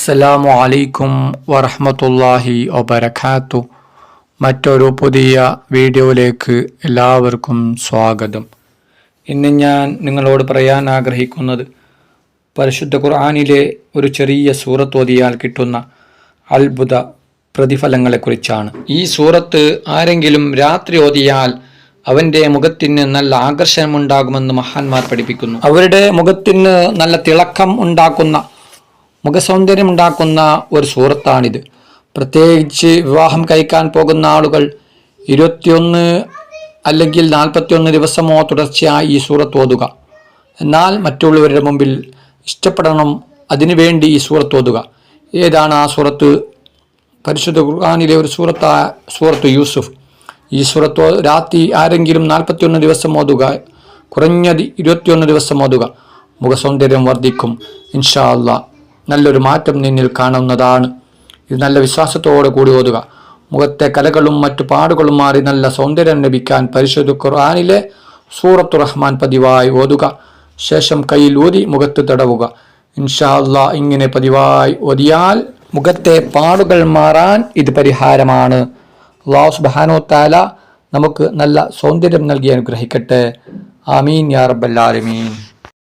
അസ്സലാമു അലൈക്കും വറഹമത്തല്ലാഹി വബരക്കാത്തു മറ്റൊരു പുതിയ വീഡിയോയിലേക്ക് എല്ലാവർക്കും സ്വാഗതം. ഇന്ന് ഞാൻ നിങ്ങളോട് പറയാൻ ആഗ്രഹിക്കുന്നത് പരിശുദ്ധ ഖുർആാനിലെ ഒരു ചെറിയ സൂറത്ത് ഓതിയാൽ കിട്ടുന്ന അത്ഭുത പ്രതിഫലങ്ങളെക്കുറിച്ചാണ്. ഈ സൂറത്ത് ആരെങ്കിലും രാത്രി ഓതിയാൽ അവന്റെ മുഖത്തിന് നല്ല ആകർഷണമുണ്ടാകുമെന്ന് മഹാന്മാർ പഠിപ്പിക്കുന്നു. അവരുടെ മുഖത്തിന് നല്ല തിളക്കം ഉണ്ടാക്കുന്ന മുഖസൗന്ദര്യം ഉണ്ടാക്കുന്ന ഒരു സുഹൃത്താണിത്. പ്രത്യേകിച്ച് വിവാഹം കഴിക്കാൻ പോകുന്ന ആളുകൾ ഇരുപത്തിയൊന്ന് അല്ലെങ്കിൽ നാൽപ്പത്തിയൊന്ന് ദിവസമോ തുടർച്ചയായി ഈ സൂറത്ത് ഓതുക. എന്നാൽ മറ്റുള്ളവരുടെ മുമ്പിൽ ഇഷ്ടപ്പെടണം അതിനുവേണ്ടി ഈ സൂറത്ത് ഓതുക. ഏതാണ് ആ സൂറത്ത്? പരിശുദ്ധ ഖുർആാനിലെ ഒരു സൂറത്ത സൂറത്ത് യൂസുഫ്. ഈ സൂറത്ത് രാത്രി ആരെങ്കിലും നാൽപ്പത്തിയൊന്ന് ദിവസം ഓതുക കുറഞ്ഞത് ഇരുപത്തിയൊന്ന് ദിവസം ഓതുക. മുഖസൗന്ദര്യം വർദ്ധിക്കും ഇൻഷാ അല്ലാ നല്ലൊരു മാറ്റം നിന്നിൽ കാണുന്നതാണ്. ഇത് നല്ല വിശ്വാസത്തോടു കൂടി ഓതുക. മുഖത്തെ കലകളും മറ്റു പാടുകളും മാറി നല്ല സൗന്ദര്യം ലഭിക്കാൻ പരിശുദ്ധ ഖുർആാനിലെ സൂറത്തു റഹ്മാൻ പതിവായി ഓതുക. ശേഷം കയ്യിൽ ഊതി മുഖത്ത് തടവുക. ഇൻഷാ ഇങ്ങനെ പതിവായി ഓതിയാൽ മുഖത്തെ പാടുകൾ മാറാൻ ഇത് പരിഹാരമാണ്. അള്ളാഹു ബഹാനോ താല നമുക്ക് നല്ല സൗന്ദര്യം നൽകി അനുഗ്രഹിക്കട്ടെ. ആമീൻ യാ റബ്ബല്ലാലമീൻ